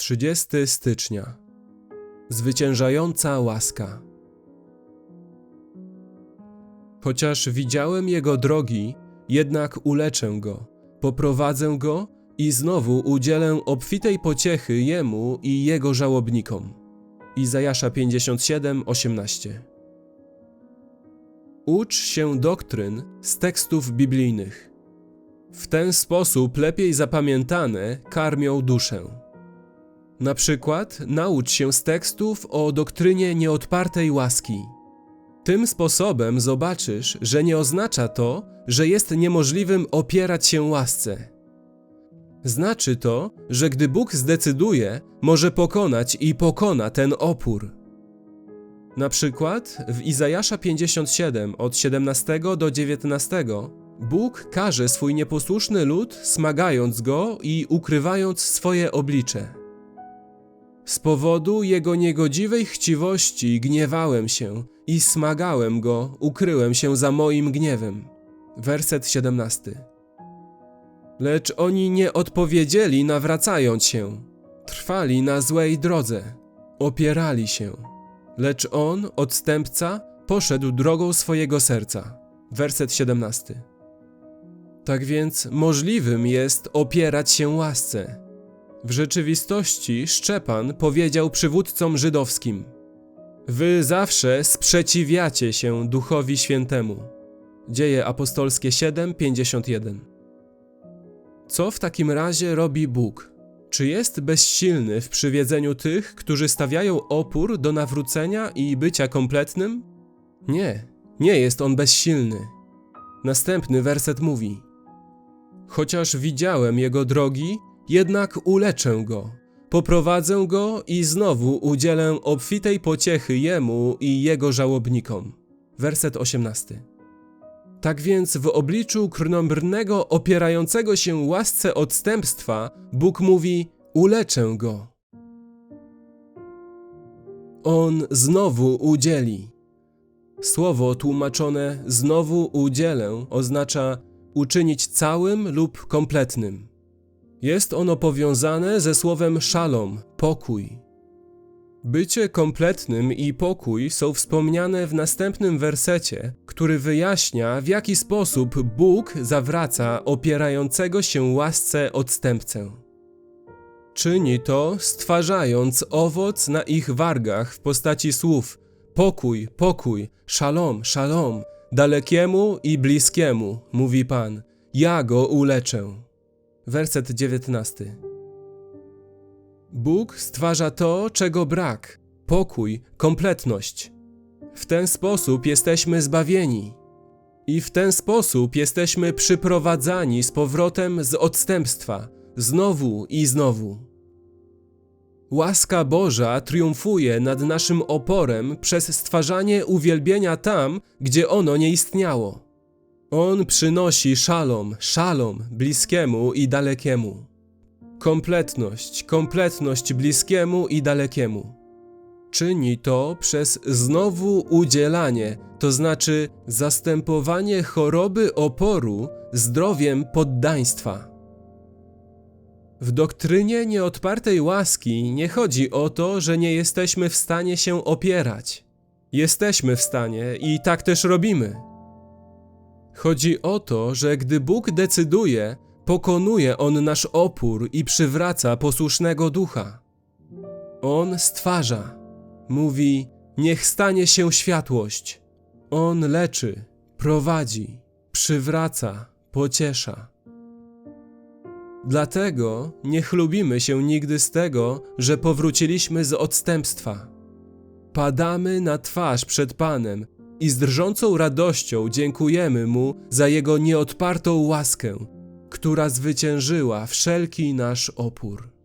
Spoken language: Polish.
30 stycznia. Zwyciężająca łaska. Chociaż widziałem jego drogi, jednak uleczę go, poprowadzę go i znowu udzielę obfitej pociechy jemu i jego żałobnikom. Izajasza 57, 18. Ucz się doktryn z tekstów biblijnych. W ten sposób lepiej zapamiętane karmią duszę. Na przykład naucz się z tekstów o doktrynie nieodpartej łaski. Tym sposobem zobaczysz, że nie oznacza to, że jest niemożliwym opierać się łasce. Znaczy to, że gdy Bóg zdecyduje, może pokonać i pokona ten opór. Na przykład w Izajasza 57 od 17 do 19 Bóg karze swój nieposłuszny lud, smagając go i ukrywając swoje oblicze. Z powodu jego niegodziwej chciwości gniewałem się i smagałem go, ukryłem się za moim gniewem. Werset 17. Lecz oni nie odpowiedzieli, nawracając się. Trwali na złej drodze, opierali się. Lecz on, odstępca, poszedł drogą swojego serca. Werset 17. Tak więc możliwym jest opierać się łasce. W rzeczywistości Szczepan powiedział przywódcom żydowskim: Wy zawsze sprzeciwiacie się Duchowi Świętemu. Dzieje apostolskie 7:51. Co w takim razie robi Bóg? Czy jest bezsilny w przywiedzeniu tych, którzy stawiają opór do nawrócenia i bycia kompletnym? Nie, nie jest on bezsilny. Następny werset mówi: Chociaż widziałem jego drogi, jednak uleczę go, poprowadzę go i znowu udzielę obfitej pociechy jemu i jego żałobnikom. Werset 18. Tak więc w obliczu krnąbrnego, opierającego się łasce odstępstwa, Bóg mówi: Uleczę go. On znowu udzieli. Słowo tłumaczone znowu udzielę oznacza uczynić całym lub kompletnym. Jest ono powiązane ze słowem szalom, pokój. Bycie kompletnym i pokój są wspomniane w następnym wersecie, który wyjaśnia, w jaki sposób Bóg zawraca opierającego się łasce odstępcę. Czyni to, stwarzając owoc na ich wargach w postaci słów pokój, pokój, szalom, szalom, dalekiemu i bliskiemu, mówi Pan, ja go uleczę. Werset 19. Bóg stwarza to, czego brak pokój, kompletność. W ten sposób jesteśmy zbawieni. I w ten sposób jesteśmy przyprowadzani z powrotem z odstępstwa, znowu i znowu. Łaska Boża triumfuje nad naszym oporem przez stwarzanie uwielbienia tam, gdzie ono nie istniało. On przynosi szalom, szalom bliskiemu i dalekiemu. Kompletność, kompletność bliskiemu i dalekiemu. Czyni to przez znowu udzielanie, to znaczy zastępowanie choroby oporu zdrowiem poddaństwa. W doktrynie nieodpartej łaski nie chodzi o to, że nie jesteśmy w stanie się opierać. Jesteśmy w stanie i tak też robimy. Chodzi o to, że gdy Bóg decyduje, pokonuje On nasz opór i przywraca posłusznego ducha. On stwarza, mówi: Niech stanie się światłość. On leczy, prowadzi, przywraca, pociesza. Dlatego nie chlubimy się nigdy z tego, że powróciliśmy z odstępstwa. Padamy na twarz przed Panem i z drżącą radością dziękujemy Mu za Jego nieodpartą łaskę, która zwyciężyła wszelki nasz opór.